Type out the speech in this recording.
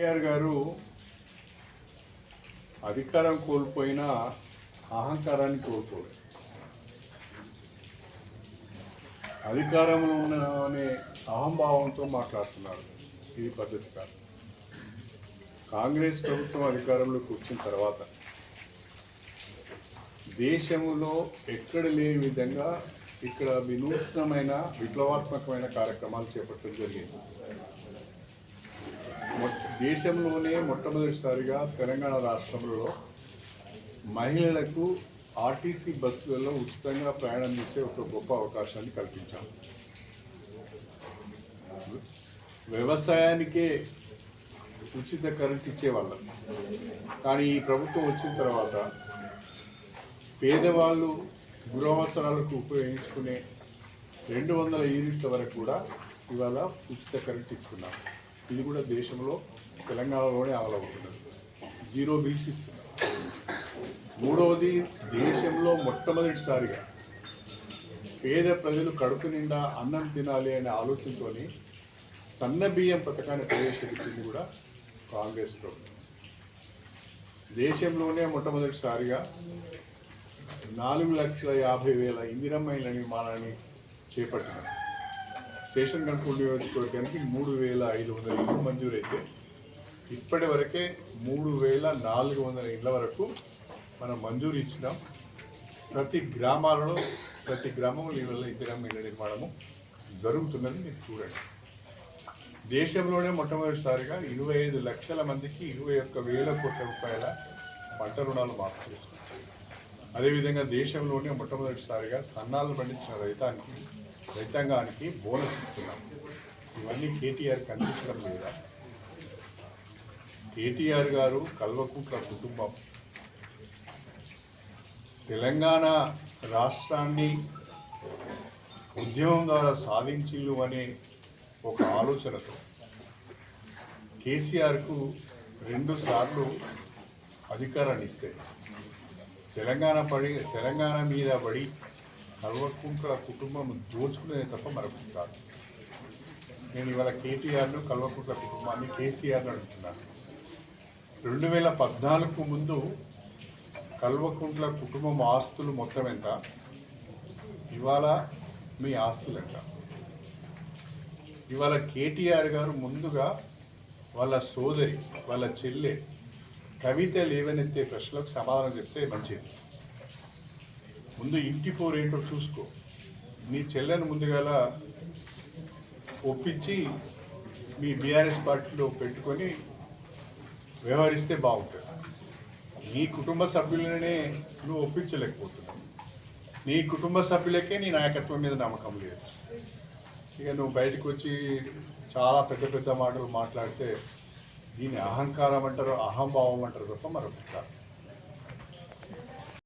KR గారు అధికారం కోల్పోయిన అహంకారాన్ని కోల్పోలేదు. అధికారంలో ఉన్న అనే అహంభావంతో మాట్లాడుతున్నారు ఇది పద్ధతి కాదు. కాంగ్రెస్ ప్రభుత్వం అధికారంలో కూర్చున్న తర్వాత దేశంలో ఎక్కడ లేని విధంగా ఇక్కడ వినూత్నమైన విప్లవాత్మకమైన కార్యక్రమాలు చేపట్టడం జరిగింది. దేశంలోనే మొట్టమొదటిసారిగా తెలంగాణ రాష్ట్రంలో మహిళలకు ఆర్టీసీ బస్సులలో ఉచితంగా ప్రయాణం చేసే ఒక గొప్ప అవకాశాన్ని కల్పించాం. వ్యవసాయానికే ఉచిత కరెంట్ ఇచ్చేవాళ్ళం. కానీ ఈ ప్రభుత్వం వచ్చిన తర్వాత పేదవాళ్ళు గృహవసరాలకు ఉపయోగించుకునే రెండు వందల యూనిట్ల వరకు కూడా ఇవాళ ఉచిత కరెంట్ ఇస్తున్నాం ఇది కూడా దేశంలో తెలంగాణలోనే అమలవుతున్నది జీరో బిల్స్ ఇస్తున్నారు. మూడవది దేశంలో మొట్టమొదటిసారిగా పేద ప్రజలు కడుపు నిండా అన్నం తినాలి అనే ఆలోచనతోని సన్న బియ్యం పథకాన్ని ప్రవేశపెట్టింది కూడా కాంగ్రెస్ ప్రభుత్వం దేశంలోనే మొట్టమొదటిసారిగా నాలుగు లక్షల యాభై వేల ఇందిరమ్మ నిర్మాణాన్ని చేపట్టినారు స్టేషన్ కంట్రోల్ నియోజకవర్గానికి మూడు వేల ఐదు వందల ఇళ్ళు మంజూరైతే ఇప్పటి వరకే మూడు వేల నాలుగు వందల ఇళ్ళ వరకు మనం మంజూరు ఇచ్చినాం. ప్రతి గ్రామాలలో ప్రతి గ్రామంలో ఇళ్ళ ఇందిరమ్మ ఇళ్ళ నిర్మాణము జరుగుతున్నది మీరు చూడండి. దేశంలోనే మొట్టమొదటిసారిగా ఇరవై ఐదు లక్షల మందికి ఇరవై ఒక్క వేల కోట్ల రూపాయల పంట రుణాలు మాఫీ చేసుకున్నారు. అదేవిధంగా దేశంలోనే మొట్టమొదటిసారిగా సన్నాలు పండించిన రైతానికి రైతాంగానికి బోనస్ ఇస్తున్నాం. ఇవన్నీ కేటీఆర్ కనిపించడం లేదా? కేటీఆర్ గారు కల్వకుంట్ల కుటుంబం. తెలంగాణ రాష్ట్రాన్ని ఉద్యమం ద్వారా సాధించిల్లు అనే ఒక ఆలోచనతో కేసీఆర్కు రెండు సార్లు అధికారాన్ని ఇస్తే తెలంగాణ పడి తెలంగాణ మీద పడి కల్వకుంట్ల కుటుంబం దోచుకునేది తప్ప మరొకటి కాదు. నేను ఇవాళ కేటీఆర్ను కల్వకుంట్ల కుటుంబాన్ని కేసీఆర్ను అడుగుతున్నాను. రెండు వేల పద్నాలుగు ముందు కల్వకుంట్ల కుటుంబం ఆస్తులు మొత్తం ఎంత? ఇవాళ మీ ఆస్తులు ఎంత? ఇవాళ కేటీఆర్ గారు ముందుగా వాళ్ళ సోదరి వాళ్ళ చెల్లె కవిత లేవనెత్తే ప్రశ్నలకు సమాధానం చెప్తే మంచిది. ముందు ఇంటి పోరు ఏంటో చూసుకో. నీ చెల్లెను ముందుగాల ఒప్పించి మీ బీఆర్ఎస్ పార్టీలో పెట్టుకొని వ్యవహరిస్తే బాగుంటుంది. నీ కుటుంబ సభ్యులనే నువ్వు ఒప్పించలేకపోతున్నావు. నీ కుటుంబ సభ్యులకే నీ నాయకత్వం మీద నమ్మకం లేదు. ఇక నువ్వు బయటకు వచ్చి చాలా పెద్ద పెద్ద మాటలు మాట్లాడితే దీన్ని అహంకారం అంటారు అహంభావం అంటారు తప్ప మరొకటి కాదు.